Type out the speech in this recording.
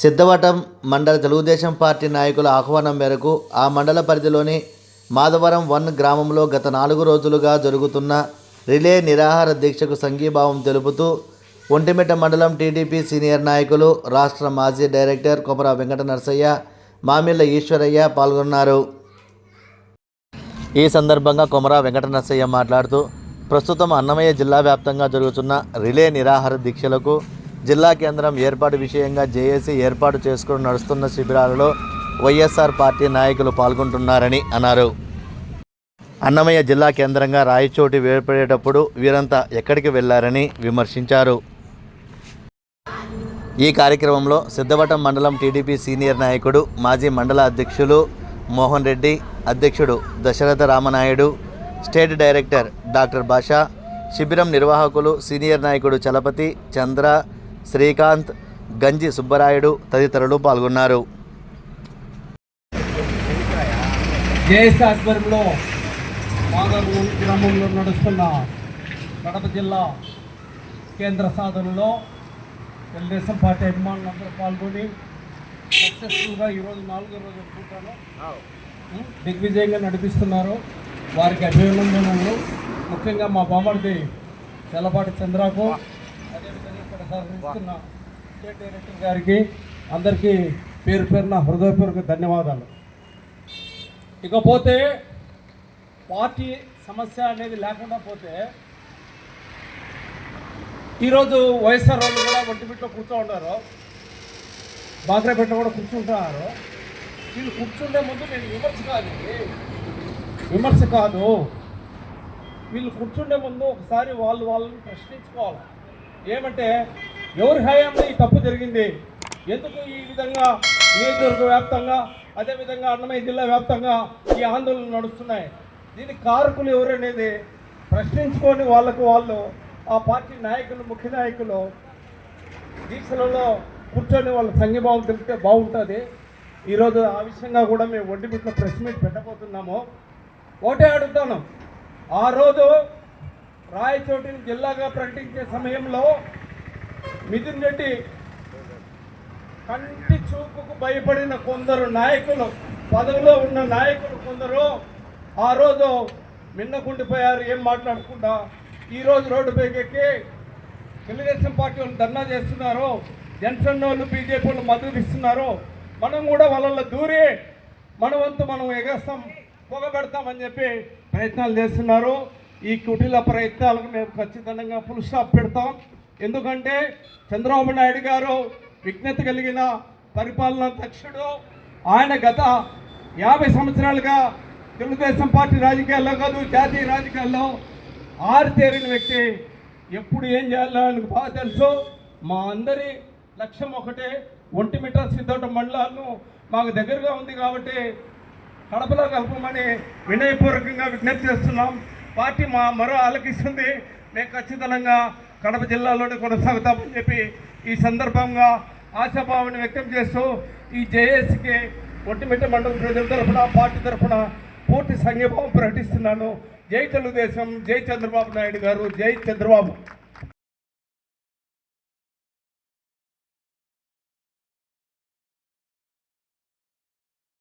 సిద్ధవటం మండల తెలుగుదేశం పార్టీ నాయకుల ఆహ్వానం మేరకు ఆ మండల పరిధిలోని మాధవరం వన్ గ్రామంలో గత నాలుగు రోజులుగా జరుగుతున్న రిలే నిరాహార దీక్షకు సంఘీభావం తెలుపుతూ ఒంటిమిట్ట మండలం టీడీపీ సీనియర్ నాయకులు రాష్ట్ర మాజీ డైరెక్టర్ కొమర వెంకట నరసయ్య మామిళ్ళ ఈశ్వరయ్య పాల్గొన్నారు. ఈ సందర్భంగా కొమర వెంకట నరసయ్య మాట్లాడుతూ ప్రస్తుతం అన్నమయ్య జిల్లా వ్యాప్తంగా జరుగుతున్న రిలే నిరాహార దీక్షలకు జిల్లా కేంద్రం ఏర్పాటు విషయంగా జేఏసీ ఏర్పాటు చేసుకుని నడుస్తున్న శిబిరాలలో వైఎస్ఆర్ పార్టీ నాయకులు పాల్గొంటున్నారని అన్నారు. అన్నమయ్య జిల్లా కేంద్రంగా రాయచోటి వేర్పడేటప్పుడు వీరంతా ఎక్కడికి వెళ్ళారని విమర్శించారు. ఈ కార్యక్రమంలో సిద్ధవటం మండలం టీడీపీ సీనియర్ నాయకుడు మాజీ మండల అధ్యక్షులు మోహన్ రెడ్డి అధ్యక్షుడు Dasaratha Ramanaidu state director doctor Basha శిబిరం నిర్వాహకులు సీనియర్ నాయకుడు చలపతి చంద్ర శ్రీకాంత్ గంజి సుబ్బరాయుడు తదితరులు పాల్గొన్నారు. జేఎస్ ఆధ్వర్యంలో మాధవరం గ్రామంలో నడుస్తున్న కడప జిల్లా కేంద్ర సాధనలో తెలుగుదేశం పార్టీ అభిమానులందరూ పాల్గొని సక్సెస్ఫుల్గా ఈరోజు నాలుగో రోజు అనుకుంటాను దిగ్విజయంగా నడిపిస్తున్నారు. వారికి అభినందనలు. ముఖ్యంగా మా బామ్మడిది తెల్లపాటి చంద్రకు. సహకరిస్తున్న స్టేట్ డైరెక్టర్ గారికి అందరికీ పేరు పేరున హృదయపూర్వక ధన్యవాదాలు. ఇకపోతే పార్టీ సమస్య అనేది లేకుండా పోతే ఈరోజు వైఎస్ఆర్ వాళ్ళు కూడా ఒంటిమిట్లో కూర్చో ఉన్నారు బాగ్రాపేట కూడా కూర్చుంటున్నారు వీళ్ళు కూర్చుండే ముందు నేను విమర్శ కాదు. విమర్శ కాదు. వీళ్ళు కూర్చుండే ముందు ఒకసారి వాళ్ళు వాళ్ళని ప్రశ్నించుకోవాలి. ఏమంటే ఎవరి హయాంలో ఈ తప్పు జరిగింది? ఎందుకు ఈ విధంగా నియోజకవర్గ వ్యాప్తంగా అదేవిధంగా అన్నమయ్య జిల్లా వ్యాప్తంగా ఈ ఆందోళనలు నడుస్తున్నాయి? దీనికి కారకులు ఎవరనేది ప్రశ్నించుకొని వాళ్ళకు వాళ్ళు ఆ పార్టీ నాయకులు ముఖ్య నాయకులు దీక్షలలో కూర్చొని వాళ్ళ సంఘీభావం తెలిపితే బాగుంటుంది. ఈరోజు ఆ విషయంగా కూడా మేము ఒంటిమిట్లో ప్రెస్ మీట్ పెట్టబోతున్నాము. ఒకటే అడుగుతాను. ఆ రోజు రాయచోటిని జిల్లాగా ప్రకటించే సమయంలో మిథున్ రెడ్డి కంటి చూపుకు భయపడిన కొందరు నాయకులు పదవిలో ఉన్న నాయకులు కొందరు ఆ రోజు మిన్నకుండిపోయారు ఏం మాట్లాడకుండా ఈరోజు రోడ్డు పైకెక్కి తెలుగుదేశం పార్టీ వాళ్ళు ధర్నా చేస్తున్నారు జనసేన వాళ్ళు బీజేపీ వాళ్ళు మద్దతు ఇస్తున్నారు. మనం కూడా వాళ్ళ దూరి మన వంతు మనం ఎగస్తాం పొగబెడతామని చెప్పి ప్రయత్నాలు చేస్తున్నారు. ఈ కుటీల ప్రయత్నాలకు మేము ఖచ్చితంగా ఫుల్ స్టాప్ పెడతాం. ఎందుకంటే చంద్రబాబు నాయుడు గారు విజ్ఞత కలిగిన పరిపాలనా దక్షుడు ఆయన గత యాభై సంవత్సరాలుగా తెలుగుదేశం పార్టీ రాజకీయాల్లో కాదు జాతీయ రాజకీయాల్లో ఆరితేరిన వ్యక్తి. ఎప్పుడు ఏం చేయాలో ఆయనకు బాగా తెలుసు. మా అందరి లక్ష్యం ఒకటే ఒంటిమిట్ట సిద్ధోట మండలాలను మాకు దగ్గరగా ఉంది కాబట్టి కడపలో కలపమని వినయపూర్వకంగా విజ్ఞప్తి చేస్తున్నాం. పార్టీ మా మరో ఆలకిస్తుంది. మేము ఖచ్చితంగా కడప జిల్లాలోనే కొనసాగుతామని చెప్పి ఈ సందర్భంగా ఆశాభావాన్ని వ్యక్తం చేస్తూ ఈ జేఏసీకి ఒంటిమిట్ట మండల ప్రజల తరఫున పార్టీ తరఫున పూర్తి సంఘీభావం ప్రకటిస్తున్నాను. జై తెలుగుదేశం జై చంద్రబాబు నాయుడు గారు జై చంద్రబాబు.